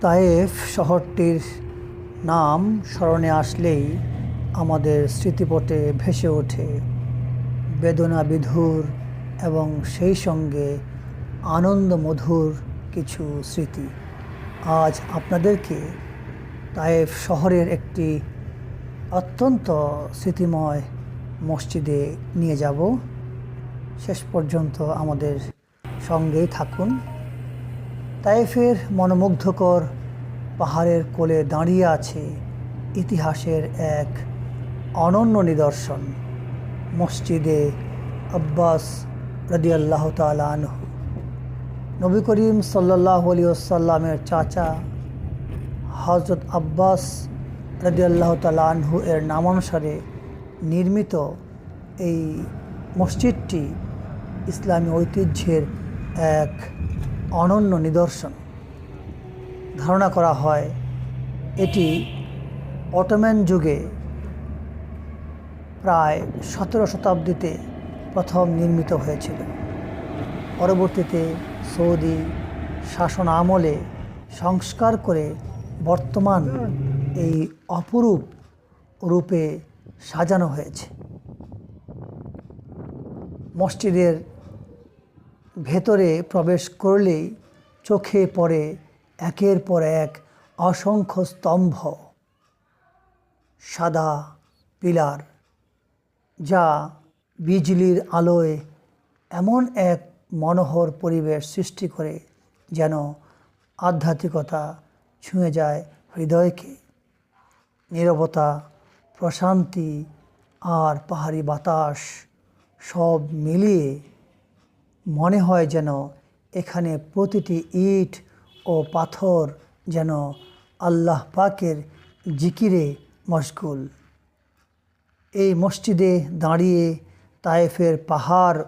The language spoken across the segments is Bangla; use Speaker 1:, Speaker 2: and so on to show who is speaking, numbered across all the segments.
Speaker 1: তায়েফ শহরটির নাম স্মরণে আসলেই আমাদের স্মৃতিপটে ভেসে ওঠে। বেদনা বিধুর এবং সেই সঙ্গে আনন্দ মধুর কিছু স্মৃতি। আজ আপনাদেরকে তায়েফ শহরের একটি অত্যন্ত স্মৃতিময় মসজিদে নিয়ে যাব। শেষ পর্যন্ত আমাদের সঙ্গেই থাকুন। তাইফের মনোমুগ্ধকর পাহাড়ের কোলে দাঁড়িয়ে আছে ইতিহাসের এক অনন্য নিদর্শন, মসজিদে আব্বাস রদিয়াল্লাহ তালানহু নবী করিম সাল্লাহ আলিয়াল্লামের চাচা হজরত আব্বাস রদিয়াল্লাহ তালানহু এর নামানুসারে নির্মিত এই মসজিদটি ইসলামী ঐতিহ্যের এক অনন্য নিদর্শন। ধারণা করা হয়, এটি অটোম্যান যুগে প্রায় সতেরো শতাব্দীতে প্রথম নির্মিত হয়েছিল। পরবর্তীতে সৌদি শাসন আমলে সংস্কার করে বর্তমান এই অপরূপ রূপে সাজানো হয়েছে। মসজিদের ভেতরে প্রবেশ করলেই চোখে পড়ে একের পর এক অসংখ্য স্তম্ভ। সাদা পিলার, যা বিজলির আলোয় এমন এক মনোহর পরিবেশ সৃষ্টি করে যেন আধ্যাত্মিকতা ছুঁয়ে যায় হৃদয়কে। নীরবতা, প্রশান্তি আর পাহাড়ি বাতাস সব মিলিয়ে মনে হয় যেন এখানে প্রতিটি ইট ও পাথর যেন আল্লাহ পাকের জিকিরে মশগুল। এই মসজিদে দাঁড়িয়ে তায়েফের পাহাড়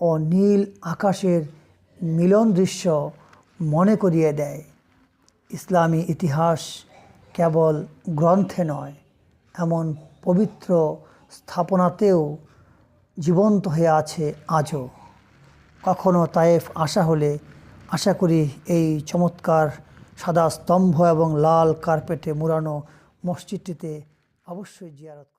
Speaker 1: ও নীল আকাশের মিলন দৃশ্য মনে করিয়ে দেয়। ইসলামী ইতিহাস কেবল গ্রন্থে নয়, এমন পবিত্র স্থাপনাতেও জীবন্ত হয়ে আছে আজও। কখনো তায়েফ আসা হলে আশা করি এই চমৎকার সাদা স্তম্ভ এবং লাল কার্পেটে মুড়ানো মসজিদটিতে অবশ্যই জিয়ারত